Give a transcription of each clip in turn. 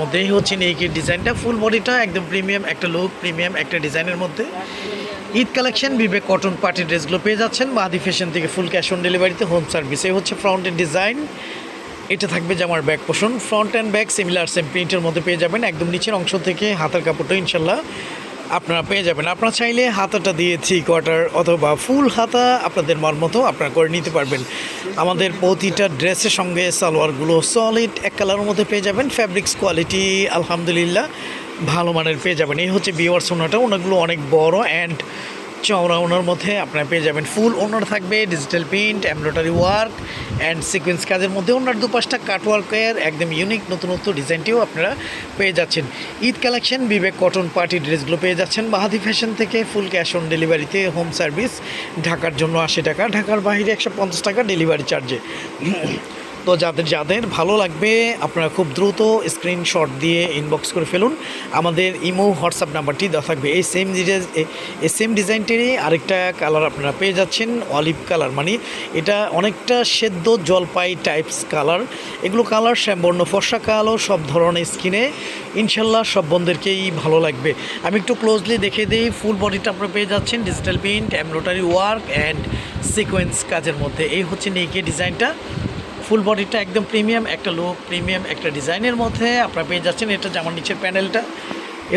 মধ্যেই হচ্ছে নেইকির ডিজাইনটা। ফুল বডিটা একদম প্রিমিয়াম একটা লুক প্রিমিয়াম একটা ডিজাইনের মধ্যে। ঈদ কালেকশন বিবেক কটন পার্টি ড্রেসগুলো পেয়ে যাচ্ছেন। মাদি ফ্যাশন থেকে ফুল ক্যাশ অন ডেলিভারিতে হোম সার্ভিস এই হচ্ছে ফ্রন্টের ডিজাইন এটা থাকবে জামার ব্যাক পোষণ front and back similar same প্রিন্টের মধ্যে পেয়ে যাবেন। একদম নিচের অংশ থেকে হাতের কাপড়টা, ইনশাল্লাহ। আপনারা পেয়ে যাবেন। আপনারা চাইলে হাতাটা দিয়ে থ্রি কোয়ার্টার অথবা ফুল হাতা আপনাদের মন মতো আপনারা করে নিতে পারবেন। আমাদের প্রতিটা ড্রেসের সঙ্গে সালোয়ারগুলো সলিড এক কালারের মধ্যে পেয়ে যাবেন। ফ্যাব্রিক্স কোয়ালিটি আলহামদুলিল্লাহ, ভালো মানের পেয়ে যাবেন। এই হচ্ছে বিওয়ার সোনাটা ওনাগুলো অনেক বড় অ্যান্ড চওড়া ওনার মধ্যে আপনারা পেয়ে যাবেন ফুল ওনার থাকবে digital print embroidery work and sequence কাজের মধ্যে ওনার দুপাশটা কাটওয়ার্কের একদম ইউনিক নতুন নতুন ডিজাইনটিও আপনারা পেয়ে যাচ্ছেন। ঈদ কালেকশন বিবেক কটন পার্টি ড্রেসগুলো পেয়ে যাচ্ছেন। বাহাদি ফ্যাশন থেকে ফুল ক্যাশ অন ডেলিভারিতে হোম সার্ভিস ঢাকার জন্য আশি টাকা, ঢাকার বাইরে একশো পঞ্চাশ টাকা ডেলিভারি চার্জে তো যাদের যাদের ভালো লাগবে, আপনারা খুব দ্রুত স্ক্রিনশট দিয়ে ইনবক্স করে ফেলুন। আমাদের ইমো, হোয়াটসঅ্যাপ নাম্বারটি দেওয়া থাকবে। এই সেম এই সেম ডিজাইনটিরই আরেকটা কালার আপনারা পেয়ে যাচ্ছেন অলিভ কালার মানে এটা অনেকটা সেদ্ধ জলপাই টাইপস কালার এগুলো কালার শ্যামবর্ণ, ফর্সা, কালো, সব ধরনের স্কিনে ইনশাল্লাহ সব বন্ধুদেরকেই ভালো লাগবে। আমি একটু ক্লোজলি দেখে দিই ফুল বডিটা আপনারা পেয়ে যাচ্ছেন digital print embroidery work and sequence কাজের মধ্যে। এই হচ্ছে নেইকে ডিজাইনটা ফুল বডিটা একদম প্রিমিয়াম, একটা লো প্রিমিয়াম, একটা ডিজাইনের মধ্যে আপনারা পেয়ে যাচ্ছেন। এটা জামার নিচের প্যানেলটা,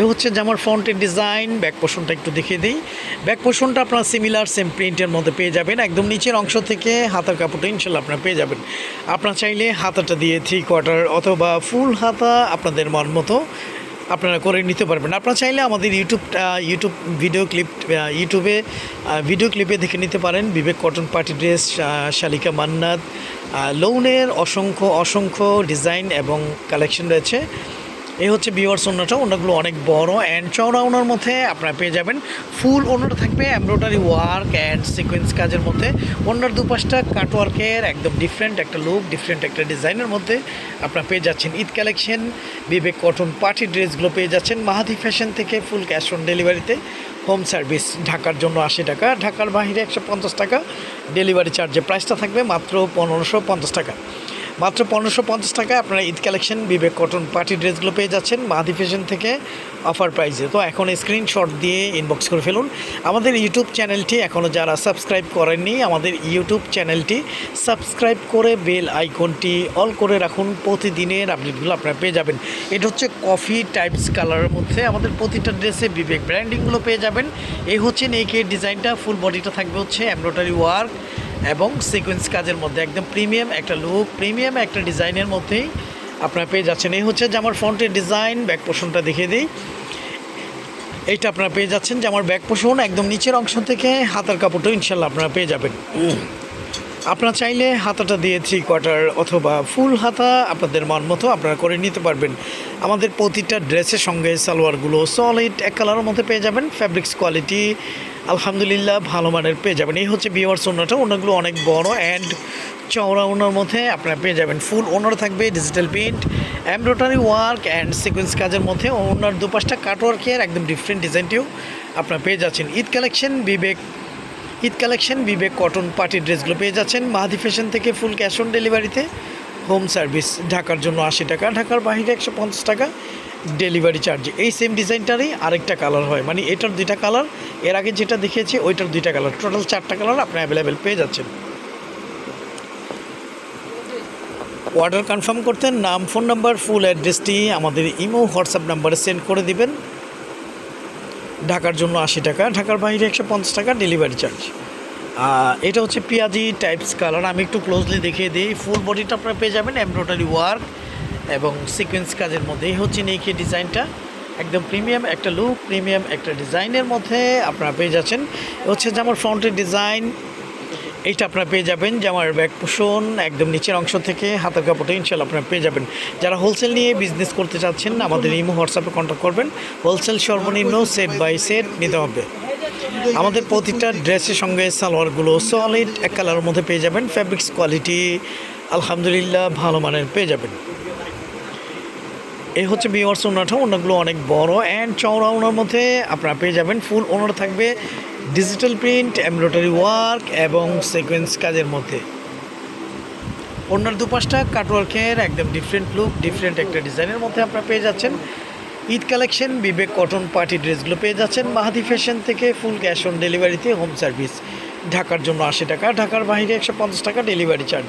এ হচ্ছে জামার ফ্রন্টের ডিজাইন ব্যাক পোষণটা একটু দেখিয়ে দিই। ব্যাক পোষণটা আপনারা সিমিলার সেম প্রিন্টের মধ্যে পেয়ে যাবেন। একদম নিচের অংশ থেকে হাতার কাপড়টা ইনশাল্লাহ আপনারা পেয়ে যাবেন। আপনারা চাইলে হাতাটা দিয়ে থ্রি কোয়ার্টার অথবা ফুল হাতা আপনাদের মন মতো আপনারা করে নিতে পারবেন। আপনারা চাইলে আমাদের ইউটিউব ইউটিউব ভিডিও ক্লিপ ইউটিউবে ভিডিও ক্লিপে দেখে নিতে পারেন। বিবেক কটন পার্টি ড্রেস শালিকা মান্নাত লোনের অসংখ্য অসংখ্য ডিজাইন এবং কালেকশন রয়েছে। এই হচ্ছে বিওয়ার ওনাটা ওনাগুলো অনেক বড় অ্যান্ড চওড়া ওনার মধ্যে আপনারা পেয়ে যাবেন ফুল ওনার থাকবে এমব্রয়ডারি ওয়ার্ক অ্যান্ড সিকোয়েন্স কাজের মধ্যে। ওনার দুপাশটা কাটওয়ার্কের একদম ডিফারেন্ট একটা লুক ডিফারেন্ট একটা ডিজাইনের মধ্যে আপনারা পেয়ে যাচ্ছেন ঈদ কালেকশন বিবেক কটন পার্টি ড্রেসগুলো পেয়ে যাচ্ছেন মাহাদি ফ্যাশন থেকে ফুল ক্যাশ অন ডেলিভারিতে হোম সার্ভিস ঢাকার জন্য আশি টাকা, ঢাকার বাইরে একশো পঞ্চাশ টাকা ডেলিভারি চার্জে প্রাইসটা থাকবে মাত্র পনেরোশো পঞ্চাশ টাকা। মাত্র পনেরোশো পঞ্চাশ টাকায় আপনারা ঈদ কালেকশন, বিবেক কটন পার্টি ড্রেসগুলো পেয়ে যাচ্ছেন মাদি ফ্যাশন থেকে অফার প্রাইসে। তো এখন স্ক্রিনশট দিয়ে ইনবক্স করে ফেলুন। আমাদের ইউটিউব চ্যানেলটি এখনও যারা সাবস্ক্রাইব করেননি, আমাদের ইউটিউব চ্যানেলটি সাবস্ক্রাইব করে বেল আইকনটি অল করে রাখুন। প্রতিদিনের আপডেটগুলো আপনারা পেয়ে যাবেন। এটা হচ্ছে কফি টাইপস কালারের মধ্যে আমাদের প্রতিটা ড্রেসে বিবেক ব্র্যান্ডিংগুলো পেয়ে যাবেন। এই হচ্ছে নেকের ডিজাইনটা ফুল বডিটা থাকবে হচ্ছে এমব্রয়ডারি ওয়ার্ক এবং সিকোয়েন্স কাজের মধ্যে একদম প্রিমিয়াম একটা লুক প্রিমিয়াম একটা ডিজাইনের মধ্যেই আপনারা পেয়ে যাচ্ছেন। এই হচ্ছে যে আমার ফ্রন্টের ডিজাইন ব্যাক পোষণটা দেখিয়ে দিই। এইটা আপনারা পেয়ে যাচ্ছেন যে আমার ব্যাক পোষণ একদম নিচের অংশ থেকে হাতার কাপড়টা ইনশাল্লাহ আপনারা পেয়ে যাবেন। আপনারা চাইলে হাতাটা দিয়ে থ্রি কোয়ার্টার অথবা ফুল হাতা আপনাদের মন মতো আপনারা করে নিতে পারবেন। আমাদের প্রতিটা ড্রেসের সঙ্গে সালোয়ারগুলো সলিড এক কালারের মধ্যে পেয়ে যাবেন। ফ্যাব্রিক্স কোয়ালিটি আলহামদুলিল্লাহ ভালো মানের পেয়ে যাবেন। এই হচ্ছে বিওয়ার সোনাটা ওনাগুলো অনেক বড় অ্যান্ড চওড়া ওনার মধ্যে আপনারা পেয়ে যাবেন। ফুল ওনার থাকবে digital print embroidery work and sequence কাজের মধ্যে ওনার দুপাশটা কাটওয়ার্কের একদম ডিফারেন্ট ডিজাইনটিও আপনারা পেয়ে যাচ্ছেন। ঈদ কালেকশন বিবেক ঈদ কালেকশন, বিবেক কটন পার্টি ড্রেসগুলো পেয়ে যাচ্ছেন। মাহাদি ফ্যাশন থেকে ফুল ক্যাশ অন ডেলিভারিতে হোম সার্ভিস, ঢাকার জন্য আশি টাকা, ঢাকার বাইরে একশো পঞ্চাশ টাকা ডেলিভারি চার্জ। এই সেম ডিজাইনটারই আরেকটা কালার হয় মানে এটার দুইটা কালারের আগে যেটা দেখিয়েছি, ওইটার দুইটা কালার টোটাল চারটা কালার আপনি অ্যাভেলেবেল পেয়ে যাচ্ছেন। অর্ডার কনফার্ম করতে, নাম ফোন নাম্বার ফুল অ্যাড্রেসটি আমাদের ইমো হোয়াটসঅ্যাপ নাম্বারে সেন্ড করে দিবেন। ঢাকার জন্য আশি টাকা, ঢাকার বাইরে একশো পঞ্চাশ টাকা ডেলিভারি চার্জ এটা হচ্ছে পেঁয়াজি টাইপস কালার আমি একটু ক্লোজলি দেখিয়ে দিই। ফুল বডিটা আপনারা পেয়ে যাবেন এমব্রয়ডারি ওয়ার্ক এবং সিকোয়েন্স কাজের মধ্যে। এই হচ্ছে নেকি ডিজাইনটা। একদম প্রিমিয়াম একটা লুক প্রিমিয়াম একটা ডিজাইনের মধ্যে আপনারা পেয়ে যাচ্ছেন। হচ্ছে যে আমার ফ্রন্টের ডিজাইন এইটা আপনারা পেয়ে যাবেন জামার ব্যাগ পোষণ একদম নিচের অংশ থেকে হাতের কাপড়টা ইনশাল্লাহ আপনারা পেয়ে যাবেন। যারা হোলসেল নিয়ে বিজনেস করতে চাচ্ছেন, আমাদের ইমো হোয়াটসঅ্যাপে কন্ট্যাক্ট করবেন। হোলসেল সর্বনিম্ন সেট বাই সেট নিতে হবে। আমাদের প্রতিটা ড্রেসের সঙ্গে সালোয়ারগুলো সলিড এক কালারের মধ্যে পেয়ে যাবেন। ফ্যাব্রিক্স কোয়ালিটি আলহামদুলিল্লাহ, ভালো মানের পেয়ে যাবেন। এই হচ্ছে বিওয়ার্স ওনারটা ওনাগুলো অনেক বড়। অ্যান্ড চওড়া ওনার মধ্যে আপনারা পেয়ে যাবেন ফুল ওনার থাকবে ডিজিটাল প্রিন্ট এমব্রয়ডারি ওয়ার্ক এবং সিকোয়েন্স কাজের মধ্যে। ওনার দুপাশটা কাটওয়ার্কের একদম ডিফারেন্ট লুক ডিফারেন্ট একটা ডিজাইনের মধ্যে আপনারা পেয়ে যাচ্ছেন। ঈদ কালেকশন বিবেক কটন পার্টি ড্রেসগুলো পেয়ে যাচ্ছেন। মাহাদি ফ্যাশন থেকে ফুল ক্যাশ অন ডেলিভারিতে হোম সার্ভিস ঢাকার জন্য আশি টাকা, ঢাকার বাইরে একশো পঞ্চাশ টাকা ডেলিভারি চার্জ